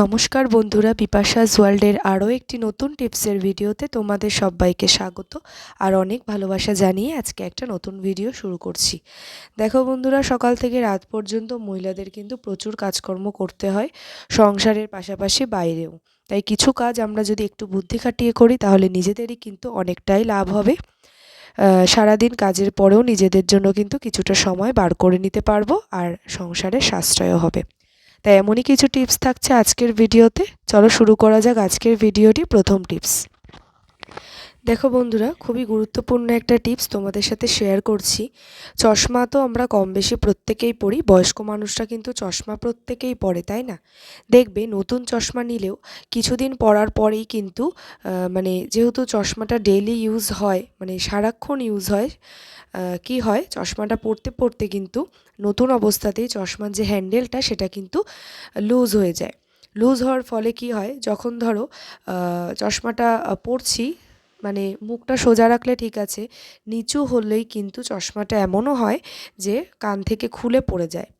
নমস্কার বন্ধুরা বিপাশাস ওয়ার্ল্ডের আরও একটি নতুন টিপসের ভিডিওতে তোমাদের সবাইকে স্বাগত আর অনেক ভালোবাসা জানিয়ে আজকে একটা নতুন ভিডিও শুরু করছি। দেখো বন্ধুরা, সকাল থেকে রাত পর্যন্ত মহিলাদের কিন্তু প্রচুর কাজকর্ম করতে হয়, সংসারের পাশাপাশি বাইরেও। তাই কিছু কাজ আমরা যদি একটু বুদ্ধি খাটিয়ে করি, তাহলে নিজেদেরই কিন্তু অনেকটাই লাভ হবে। সারাদিন কাজের পরেও নিজেদের জন্য কিন্তু কিছুটা সময় বার করে নিতে পারব আর সংসারে সাশ্রয়ও হবে। তাই এমনই কিছু টিপস থাকছে আজকের ভিডিওতে চলো শুরু করা যাক আজকের ভিডিওটি প্রথম টিপস দেখো বন্ধুরা, খুবই গুরুত্বপূর্ণ একটা টিপস তোমাদের সাথে শেয়ার করছি। চশমা তো আমরা কম বেশি প্রত্যেকেই পরি, বয়স্ক মানুষরা কিন্তু চশমা প্রত্যেকেই পরে, তাই না? দেখবে নতুন চশমা নিলেও কিছুদিন পরার পরেই কিন্তু মানে যেহেতু চশমাটা ডেইলি ইউজ হয় মানে সারাক্ষণ ইউজ হয় কি হয়? চশমাটা পরতে পরতে কিন্তু নতুন অবস্থাতেই চশমার যে হ্যান্ডেলটা সেটা কিন্তু লুজ হয়ে যায়। লুজ হওয়ার ফলে কি হয়? যখন ধরো চশমাটা পরছি মানে মুখটা সোজা রাখলে ঠিক আছে, নিচু হলেই কিন্তু চশমাটা এমনও হয় যে কান থেকে খুলে পড়ে যায়।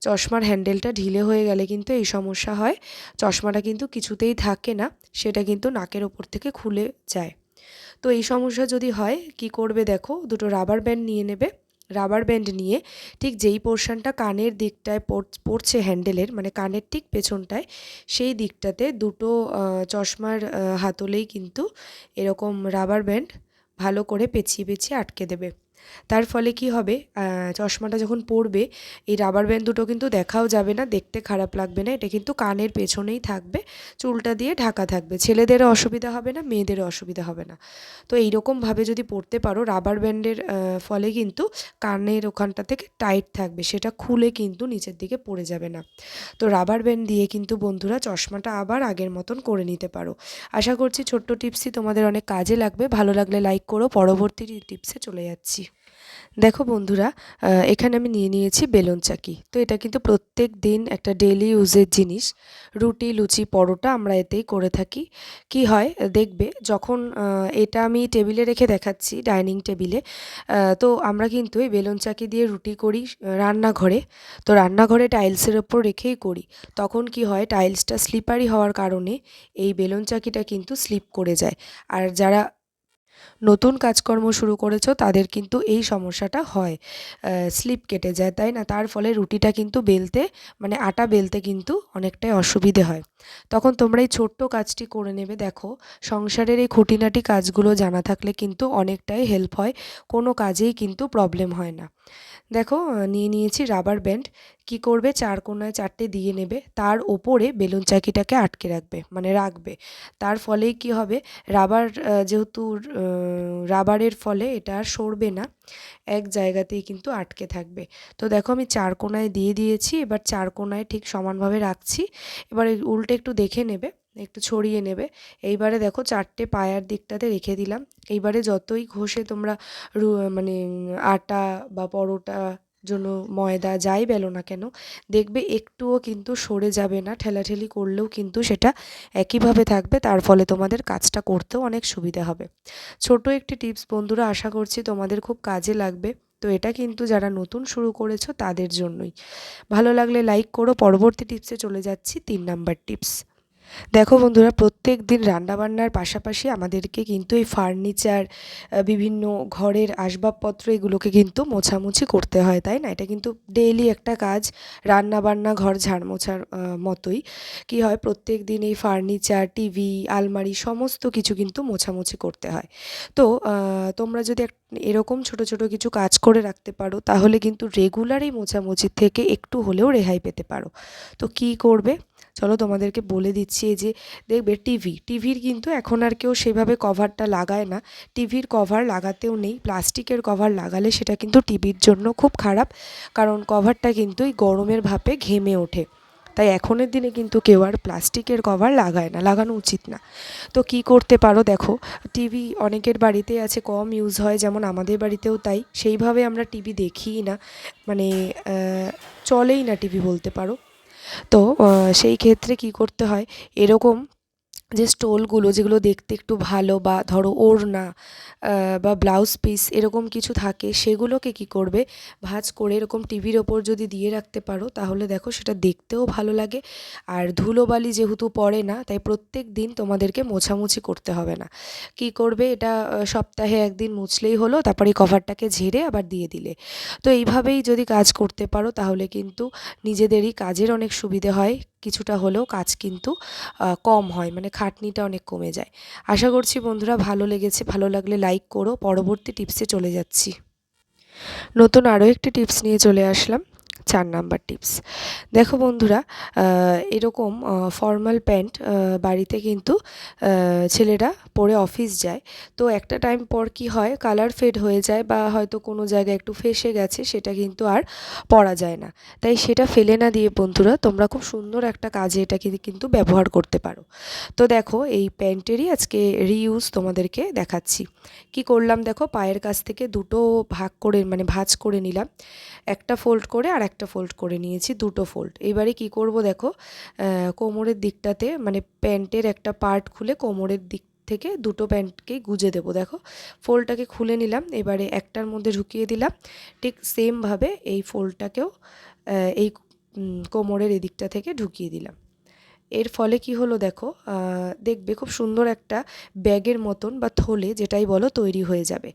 চশমার হ্যান্ডেলটা ঢিলে হয়ে গেলে কিন্তু এই সমস্যা হয়, চশমাটা কিন্তু কিছুতেই থাকে না, সেটা কিন্তু নাকের ওপর থেকে খুলে যায়। তো এই সমস্যা যদি হয়, কি করবে দেখো, দুটো রাবার ব্যান্ড নিয়ে নেবে। রাবার ব্যান্ড নিয়ে ঠিক যেই পোর্শনটা কানের দিকটায় পড়- পড়ছে হ্যান্ডেলের মানে কানের ঠিক পেছনটায়, সেই দিকটাতে দুটো চশমার হাতলেই কিন্তু এরকম রাবার ব্যান্ড ভালো করে পেঁচিয়ে পেঁচিয়ে আটকে দেবে। তার ফলে কি হবে? চশমাটা যখন পরবে, এই রাবার ব্যান্ড দুটো কিন্তু দেখাও যাবে না, দেখতে খারাপ লাগবে না, এটা কিন্তু কানের পেছনেই থাকবে, চুলটা দিয়ে ঢাকা থাকবে। ছেলেদেরও অসুবিধা হবে না, মেয়েদেরও অসুবিধা হবে না। তো এইরকমভাবে যদি পরতে পারো রাবার ব্যান্ডের ফলে কিন্তু কানের ওখানটা থেকে টাইট থাকবে, সেটা খুলে কিন্তু নিচের দিকে পড়ে যাবে না। তো রাবার ব্যান্ড দিয়ে কিন্তু বন্ধুরা চশমাটা আবার আগের মতন করে নিতে পারো। আশা করছি ছোট্ট টিপসই তোমাদের অনেক কাজে লাগবে। ভালো লাগলে লাইক করো। পরবর্তী টিপসে চলে যাচ্ছি। দেখো বন্ধুরা এখানে আমি নিয়ে নিয়েছি বেলুন চাকি। তো এটা কিন্তু প্রত্যেক দিন একটা ডেলি ইউজের জিনিস। রুটি, লুচি, পরোটা আমরা এতেই করে থাকি। কি হয়, দেখবে যখন এটা আমি টেবিলে রেখে দেখাচ্ছি, ডাইনিং টেবিলে তো আমরা কিন্তু এই বেলুন চাকি দিয়ে রুটি করি রান্নাঘরে। তো রান্নাঘরে টাইলসের ওপর রেখেই করি। তখন কি হয়, টাইলসটা স্লিপারি হওয়ার কারণে এই বেলুন চাকিটা কিন্তু স্লিপ করে যায়। আর যারা নতুন কাজকর্ম শুরু করেছ, তাদের কিন্তু এই সমস্যাটা হয়। স্লিপ কেটে যায়, তাই না? তার ফলে রুটিটা কিন্তু বেলতে মানে আটা বেলতে কিন্তু অনেকটাই অসুবিধে হয়। তখন তোমরা এই ছোট্ট কাজটি করে নেবে। দেখো, সংসারের এই খুঁটিনাটি কাজগুলো জানা থাকলে কিন্তু অনেকটাই হেল্প হয়, কোনো কাজেই কিন্তু প্রবলেম হয় না। দেখো নিয়ে নিয়েছি রাবার ব্যান্ড কি করবে? চার কোনায় চারটে দিয়ে নেবে। তার ওপরে বেলুন চাকিটাকে আটকে রাখবে মানে রাখবে। তার ফলে কি হবে? রাবার যেহেতু রাবারের ফলে এটা আর সরবে না, এক জায়গাতেই কিন্তু আটকে থাকবে। তো দেখো, আমি চার কোনায় দিয়ে দিয়েছি। এবার চার কোনায় ঠিক সমানভাবে রাখছি। এবার উল্টে একটু দেখে নেবে। একটু ছড়িয়ে নেবে। এইবারে দেখো চারটে পায়ার দিকটাতে রেখে দিলাম। এইবারে যতই ঘষে তোমরা মানে আটা বা পরোটা জন্য ময়দা যাই বেলো না কেন, দেখবে একটুও কিন্তু সরে যাবে না। ঠেলাঠেলি করলেও কিন্তু সেটা একইভাবে থাকবে। তার ফলে তোমাদের কাজটা করতেও অনেক সুবিধা হবে। ছোট একটি টিপস বন্ধুরা, আশা করছি তোমাদের খুব কাজে লাগবে। তো এটা কিন্তু যারা নতুন শুরু করেছ তাদের জন্যই। ভালো লাগলে লাইক করো। পরবর্তী টিপসে চলে যাচ্ছি। তিন নাম্বার টিপস। দেখো বন্ধুরা, প্রত্যেক দিন রান্নাবান্নার পাশাপাশি আমাদেরকে কিন্তু এই ফার্নিচার বিভিন্ন ঘরের আসবাবপত্র এগুলোকে কিন্তু মোছামুছি করতে হয়, তাই না? এটা কিন্তু ডেইলি একটা কাজ, রান্নাবান্না, ঘর ঝাড় মোছার মতোই। কি হয়, প্রত্যেক দিন এই ফার্নিচার, টিভি, আলমারি সমস্ত কিছু কিন্তু মোছামুছি করতে হয়। তো তোমরা যদি এরকম ছোট ছোট কিছু কাজ করে রাখতে পারো, তাহলে কিন্তু রেগুলার এই মোছামুছির থেকে একটু হলেও রেহাই পেতে পারো। তো কি করবে? চলো তোমাদেরকে বলে দিচ্ছি এই যে, দেখবে টিভি, টিভির কিন্তু এখন আর কেউ সেভাবে কভারটা লাগায় না। টিভির কভার লাগাতেও নেই, প্লাস্টিকের কভার লাগালে সেটা কিন্তু টিভির জন্য খুব খারাপ, কারণ কভারটা কিন্তু এই গরমের ভাপে ঘেমে ওঠে। তাই এখনের দিনে কিন্তু কেউ আর প্লাস্টিকের কভার লাগায় না, লাগানো উচিত না। তো কি করতে পারো দেখো, টিভি অনেকের বাড়িতে আছে, কম ইউজ হয়, যেমন আমাদের বাড়িতেও তাই। সেইভাবে আমরা টিভি দেখিই না মানে চলেই না টিভি বলতে পারো। তো সেই ক্ষেত্রে কী করতে হয়? এরকম যে স্টোলগুলো যেগুলো দেখতে একটু ভালো বা ধরো ওড়না বা ব্লাউজ পিস এরকম কিছু থাকে, সেগুলোকে কি করবে? ভাঁজ করে এরকম টিভির ওপর যদি দিয়ে রাখতে পারো, তাহলে দেখো সেটা দেখতেও ভালো লাগে। আর ধুলোবালি যেহেতু পড়ে না, তাই প্রত্যেক দিন তোমাদেরকে মোছামুছি করতে হবে না। কি করবে? এটা সপ্তাহে একদিন মুছলেই হলো, তারপরে কভারটাকে ঝেড়ে আবার দিয়ে দিলে। তো এইভাবেই যদি কাজ করতে পারো, তাহলে কিন্তু নিজেদেরই কাজের অনেক সুবিধে হয়। কিছুটা হলেও কাজ কিন্তু কম হয় মানে খাটনিটা অনেক কমে যায়। আশা করছি বন্ধুরা ভালো লেগেছে, ভালো লাগলে লাইক করো। পরবর্তী টিপসে চলে যাচ্ছি। নতুন আরও একটি টিপস নিয়ে চলে আসলাম। চার নাম্বার টিপস। দেখো বন্ধুরা এরকম ফর্মাল প্যান্ট বাড়িতে কিন্তু ছেলেরা পরে অফিস যায়। তো একটা টাইম পর কি হয় কালার ফেড হয়ে যায় বা হয়তো কোনো জায়গায় একটু ফেসে গেছে, সেটা কিন্তু আর পরা যায় না। তাই সেটা ফেলে না দিয়ে বন্ধুরা, তোমরা খুব সুন্দর একটা কাজে এটাকে কিন্তু ব্যবহার করতে পারো। তো দেখো, এই প্যান্টেরই আজকে রিইউজ তোমাদেরকে দেখাচ্ছি। কি করলাম দেখো, পায়ের কাছ থেকে দুটো ভাগ করে মানে ভাজ করে নিলাম। একটা ফোল্ড করে আর একটা ফোল্ড করে নিয়েছি, দুটো ফোল্ড এবারে কি করব দেখো কোমরের দিকটাতে মানে প্যান্টের একটা পার্ট খুলে কোমরের দিক থেকে দুটো প্যান্টকেই গুজে দেবো। দেখো ফোলটাকে খুলে নিলাম, এবারে একটার মধ্যে ঢুকিয়ে দিলাম। ঠিক সেমভাবে এই ফোলটাকেও এই কোমরের এদিকটা থেকে ঢুকিয়ে দিলাম। এর ফলে কি হলো দেখো দেখবে খুব সুন্দর একটা ব্যাগের মতন বা থলে যেটাই বলো তৈরি হয়ে যাবে।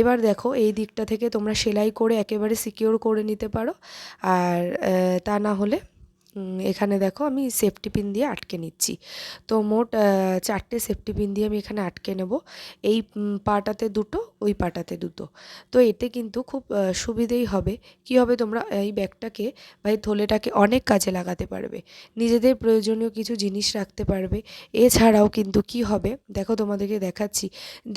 এবার দেখো এই দিকটা থেকে তোমরা সেলাই করে একেবারে সিকিওর করে নিতে পারো। আর তা না হলে এখানে দেখো আমি সেফটি পিন দিয়ে আটকে নিচ্ছি। তো মোট চারটে সেফটি পিন দিয়ে আমি এখানে আটকে নেব। এই পাটাতে দুটো, ওই পাটাতে দুটো। তো এতে কিন্তু খুব সুবিধেই হবে। কি হবে তোমরা এই ব্যাগটাকে বা এই থলেটাকে অনেক কাজে লাগাতে পারবে। নিজেদের প্রয়োজনীয় কিছু জিনিস রাখতে পারবে। এছাড়াও কিন্তু কি হবে, দেখো তোমাদেরকে দেখাচ্ছি।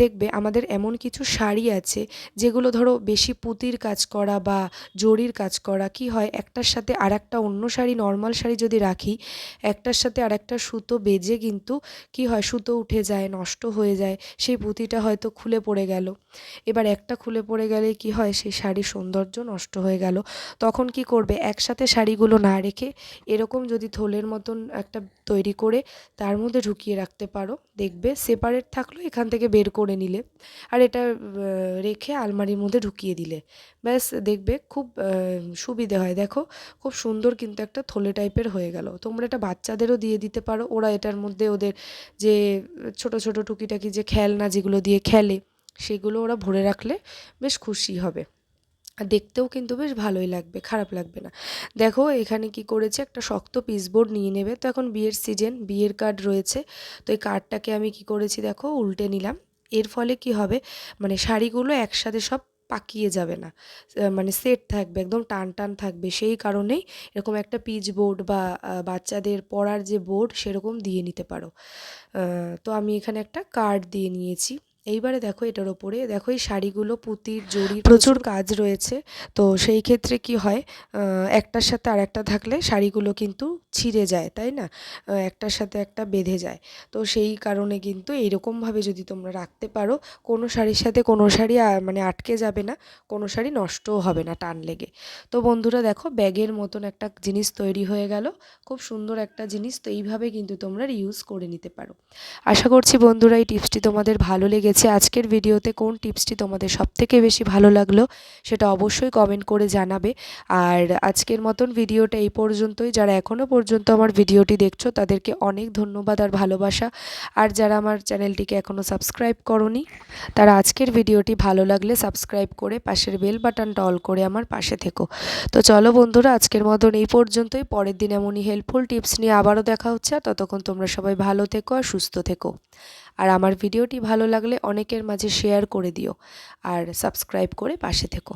দেখবে আমাদের এমন কিছু শাড়ি আছে, যেগুলো ধরো বেশি পুঁতির কাজ করা বা জরির কাজ করা। কি হয়, একটার সাথে আর একটা অন্য শাড়ি নর্মাল শাড়ি যদি রাখি, একটার সাথে আর একটা সুতো বেজে কিন্তু কি হয়, সুতো উঠে যায়, নষ্ট হয়ে যায়, সেই পুঁতিটা হয়তো খুলে পড়ে গেল। এবার একটা খুলে পড়ে গেলে কি হয়, সেই শাড়ির সৌন্দর্য নষ্ট হয়ে গেল। তখন কি করবে, একসাথে শাড়িগুলো না রেখে এরকম যদি থলের মতন একটা তৈরি করে তার মধ্যে ঢুকিয়ে রাখতে পারো। দেখবে সেপারেট থাকল, এখান থেকে বের করে নিলে। আর এটা রেখে আলমারির মধ্যে ঢুকিয়ে দিলে। ব্যাস, দেখবে খুব সুবিধে হয়। দেখো, খুব সুন্দর কিন্তু একটা থলে টাইপের হয়ে গেল। তোমরা এটা বাচ্চাদেরও দিয়ে দিতে পারো। ওরা এটার মধ্যে ওদের যে ছোট ছোট টুকিটাকি যে খেলনা যেগুলো দিয়ে খেলে, সেগুলো ওরা ভরে রাখলে বেশ খুশি হবে। দেখতেও কিন্তু বেশ ভালোই লাগবে, খারাপ লাগবে না। দেখো, এখানে কি করেছে, একটা শক্ত পিসবোর্ড নিয়ে নেবে। তো এখন বিয়ের সিজন, বিয়ের কার্ড রয়েছে। তো এই কার্ডটাকে আমি কি করেছি দেখো, উল্টে নিলাম। এর ফলে কি হবে মানে শাড়িগুলো একসাথে সব পাকিয়ে যাবে না। মানে সেট থাকবে, একদম টান টান থাকবে। সেই কারণেই এরকম একটা পিচ বোর্ড বা বাচ্চাদের পড়ার যে বোর্ড, সেরকম দিয়ে নিতে পারো। তো আমি এখানে একটা কার্ড দিয়ে নিয়েছি। এইবারে দেখো এটার ওপরে দেখো এই শাড়িগুলো পুঁতির জরির প্রচুর কাজ রয়েছে। তো সেই ক্ষেত্রে কি হয় একটার সাথে আর একটা থাকলে শাড়িগুলো কিন্তু ছিঁড়ে যায় তাই না? একটার সাথে একটা বেঁধে যায়। তো সেই কারণে কিন্তু এইরকমভাবে যদি তোমরা রাখতে পারো কোনো শাড়ির সাথে কোনো শাড়ি মানে আটকে যাবে না কোনো শাড়ি নষ্টও হবে না টান লেগে। তো বন্ধুরা দেখো ব্যাগের মতন একটা জিনিস তৈরি হয়ে গেল খুব সুন্দর একটা জিনিস। তো এইভাবে কিন্তু তোমরা ইউজ করে নিতে পারো। আশা করছি বন্ধুরা এই টিপসটি তোমাদের ভালো লেগেছে। আজকের ভিডিওতে কোন টিপসটি তোমাদের সবথেকে বেশি ভালো লাগল সেটা অবশ্যই কমেন্ট করে জানাবে। আর আজকের মতন ভিডিওটা এই পর্যন্তই। যারা এখনও পর্যন্ত আমার ভিডিওটি দেখছ, তাদেরকে অনেক ধন্যবাদ আর ভালোবাসা। আর যারা আমার চ্যানেলটিকে এখনও সাবস্ক্রাইব করনি, তারা আজকের ভিডিওটি ভালো লাগলে সাবস্ক্রাইব করে পাশের বেল বাটনটা অল করে আমার পাশে থেকো। তো চলো বন্ধুরা, আজকের মতন এই পর্যন্তই। পরের দিন এমনই হেল্পফুল টিপস নিয়ে আবারও দেখা হচ্ছে। ততক্ষণ তোমরা সবাই ভালো থেকো আর সুস্থ থেকো। আর আমার ভিডিওটি ভালো লাগলে অনেকের মাঝে শেয়ার করে দিও। আর সাবস্ক্রাইব করে পাশে থেকো।